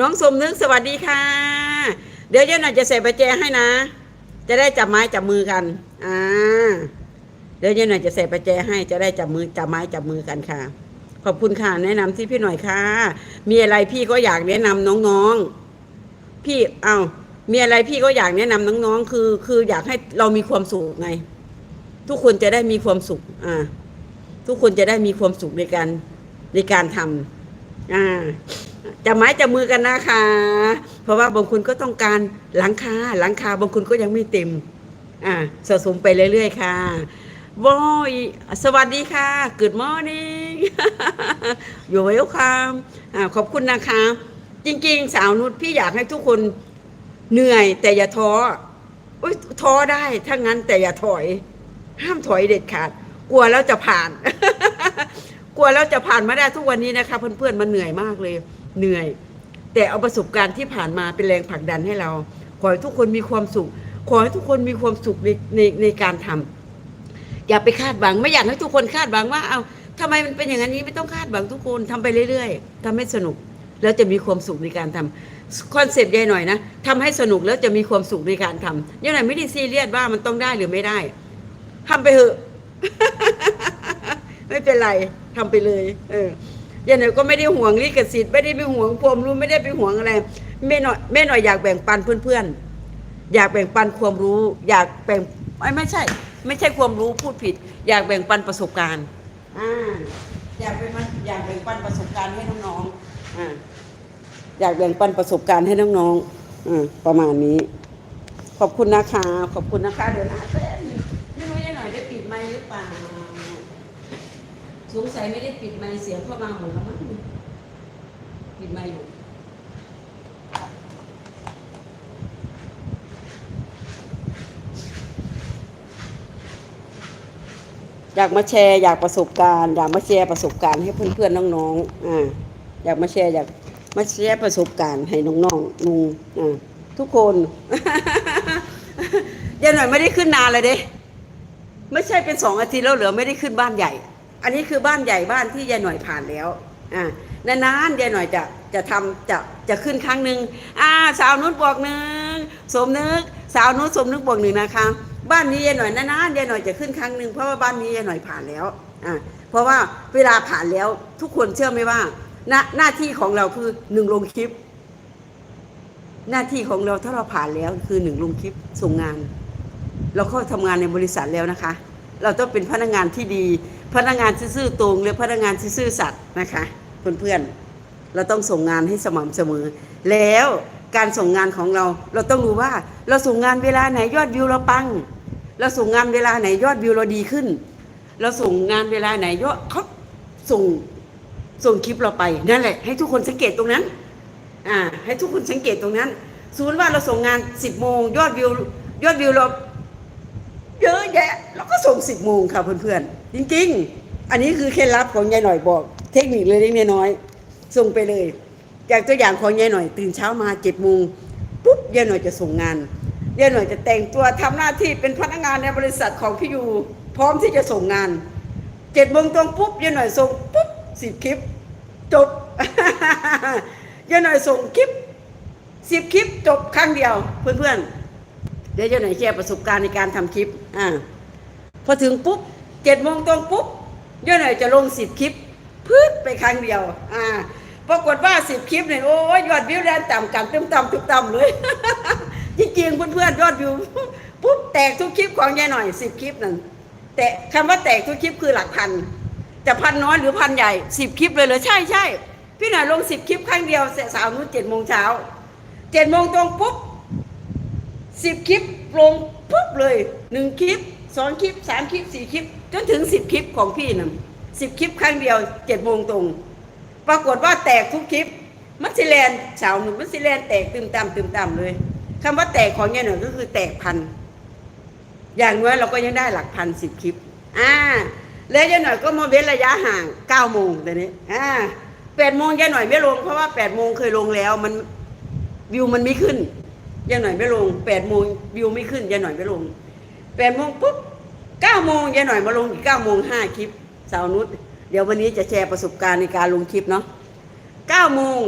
น้องสมนึกสวัสดีค่ะ เดี๋ยวเย็นหน่อยจะใส่ประแจให้นะ จะได้จับไม้จับมือกันอ่าเดี๋ยวเย็นหน่อยจะใส่ประแจให้จะได้จับมือจับไม้จับมือกันค่ะ ขอบคุณค่ะแนะนำที่พี่หน่อยค่ะ มีอะไรพี่ก็อยากแนะนำน้องๆ พี่เอามีอะไรพี่ก็อยากแนะนำน้องๆ คือ คืออยากให้เรามีความสุขไง ทุกคนจะได้มีความสุข อ่า ทุกคนจะได้มีความสุขในการในการทำอ่า จะไม้จะมือกันนะคะ เพราะว่าบางคนก็ต้องการหลังคาหลังคาบางคนก็ยังไม่เต็มอ่าสะสมไปเรื่อยๆค่ะบอยสวัสดีค่ะ Good morning อยู่เวลคัมอ่าขอบคุณนะคะ จริงๆ สาวนุชพี่อยากให้ทุกคนเหนื่อยแต่อย่าท้ออุ๊ยท้อได้ถ้างั้นแต่อย่าถอย ห้ามถอยเด็ดขาด กลัวแล้วจะผ่าน กลัวแล้วจะผ่านไมาได้ทุกวันนี้นะคะ เพื่อนๆมันเหนื่อยมากเลย เหนื่อย แต่เอาประสบการณ์ที่ผ่านมาเป็นแรงผลักดันให้เรา ขอให้ทุกคนมีความสุข ขอให้ทุกคนมีความสุขในในในการทำอย่าไปคาดหวังไม่อยากให้ทุกคนคาดหวังว่าเอาทำไมมันเป็นอย่างนี้ไม่ต้องคาดหวังทุกคนทำไปเรื่อยๆทำให้สนุกแล้วจะมีความสุขในการทำคอนเซปต์ยายหน่อยนะทำให้สนุกแล้วจะมีความสุขในการทำยายหน่อยไม่ได้ซีเรียสว่ามันต้องได้หรือไม่ได้ทำไปเถอะ ไม่เป็นไรทำไปเลย เออ ยันหน่อยก็ไม่ได้ห่วงลิขสิทธิ์ไม่ได้ไปห่วงความรู้ไม่ได้ไปห่วงอะไรแม่หน่อยแม่หน่อยอยากแบ่งปันเพื่อนๆ อยากแบ่งปันความรู้ อยากแบ่งไม่ไม่ใช่ ไม่ใช่ความรู้พูดผิด อยากแบ่งปันประสบการณ์อ่าอยากเป็นมันอยากแบ่งปันประสบการณ์ให้น้องๆอ่าอยากแบ่งปันประสบการณ์ให้น้องๆอ่าประมาณนี้ ขอบคุณนะคะ ขอบคุณนะคะเดี๋ยวนะแป๊บนึงไม่รู้ยังหน่อยได้ปิดไมค์หรือเปล่า สงสัยไม่ได้ปิดไมค์เสียงเข้ามาหมดแล้วมั้งปิดไมค์อยู่อยากมาแชร์อยากประสบการณ์ อยากมาแชร์ประสบการณ์ให้เพื่อนๆน้องๆอ่าอยากมาแชร์อยากมาแชร์ประสบการณ์ให้น้องๆลุงอ่าทุกคนยายวหน่อยไม่ได้ขึ้นนานเลยเด้ไม่ใช่เป็นสองอาทิตย์แล้วเหรอไม่ได้ขึ้นบ้านใหญ่ อันนี้คือบ้านใหญ่บ้านที่ยายหน่อยผ่านแล้วอ่านานๆยายหน่อยจะจะทำจะจะขึ้นครั้งหนึ่งอ่าสาวนุชบอกหนึ่งสมนึก สาวนุชสมนึกบอกหนึ่งนะคะ บ้านนี้ยายหน่อยนานๆยายหน่อยจะขึ้นครั้งหนึ่งเพราะว่าบ้านนี้ยายหน่อยผ่านแล้วอ่าเพราะว่าเวลาผ่านแล้วทุกคนเชื่อไหมว่าหน้าหน้าที่ของเราคือหนึ่งลงคลิป หน้าที่ของเราถ้าเราผ่านแล้วคือหนึ่งลงคลิปส่งงาน เราเข้าทำงานในบริษัทแล้วนะคะ เราต้องเป็นพนักงานที่ดี พนักงานซื่อตรงหรือพนักงานซื่อสัตย์นะคะเพื่อนๆเราต้องส่งงานให้สม่ำเสมอ แล้วการส่งงานของเราเราต้องรู้ว่า เราส่งงานเวลาไหนยอดวิวเราปัง เราส่งงานเวลาไหนยอดวิวเราดีขึ้น เราส่งงานเวลาไหนยอดเขาส่งส่งคลิปเราไปนั่นแหละให้ทุกคนสังเกตตรงนั้นอ่าให้ทุกคนสังเกตตรงนั้นสมมติว่าเราส่งงานสิบโมง ยอดวิวยอดวิวเรา เยอะแยะแล้ว ก็ส่งสิบโมงค่ะเพื่อนๆ จริงๆ อันนี้คือเคล็ดลับของยายหน่อยบอก เทคนิคเลยเล็กน้อย ส่งไปเลย จากตัวอย่างของยายหน่อย ตื่นเช้ามาเจ็ดโมงปุ๊บยายหน่อยจะส่งงานยายหน่อยจะแต่งตัวทำหน้าที่เป็นพนักงานในบริษัทของพี่ยูพร้อมที่จะส่งงานเจ็ดโมงตรงปุ๊บยายหน่อยส่งปุ๊บสิบคลิป จบยายหน่อยส่งคลิปสิบคลิปจบครั้งเดียวเพื่อนๆเดี๋ยวเจ้าหน่อยแชร์ประสบการณ์ในการทำคลิปอ่า พอถึงปุ๊บเจ็ดโมงตรงปุ๊บเจ้าหน่อยจะลงสิบคลิปพืดไปครั้งเดียว อ่า ปรากฏว่าสิบคลิปเนี่ยโอ้ยยอดวิวแรงต่ำกันตึมต่ำตึมต่ำเลย จริงๆเพื่อนๆยอดวิวปุ๊บแตกทุกคลิปของยายหน่อยสิบคลิปนั่นแต่คำว่าแตกทุกคลิปคือหลักพัน จะพันน้อยหรือพันใหญ่สิบคลิปเลยเหรอใช่ใช่พี่หน่อยลงสิบคลิปครั้งเดียวเสร็จสาวนู้นเจ็ดโมงเช้าเจ็ดโมงตรงปุ๊บสิบคลิปลงปุ๊บเลยหนึ่งคลิป สองคลิปสามคลิปสี่คลิป จนถึงสิบคลิปของพี่นะสิบคลิปครั้งเดียวเจ็ดโมงตรง ปรากฏว่าแตกทุกคลิป มัสซิแลนสาวหนุ่มมัสซิแลนแตกตึมตามตึมตามเลยคำว่าแตกของเนี่ยหน่อยก็คือแตกพัน อย่างน้อยเราก็ยังได้หลักพันสิบคลิป อ่า แล้วยายหน่อยก็มาเว้นระยะห่างเก้าโมงแต่นี้ อ่าแปดโมงยายหน่อยไม่ลงเพราะว่าแปดโมงเคยลงแล้วมันวิวมันไม่ขึ้นยายหน่อยไม่ลงแปดโมงวิวไม่ขึ้นยายหน่อยไม่ลง แปดโมงปุ๊บเก้าโมงยายหน่อยมาลงอีกเก้าโมงห้าคลิปสาวนุชเดี๋ยววันนี้จะแชร์ประสบการณ์ในการลงคลิปเนาะเก้าโมง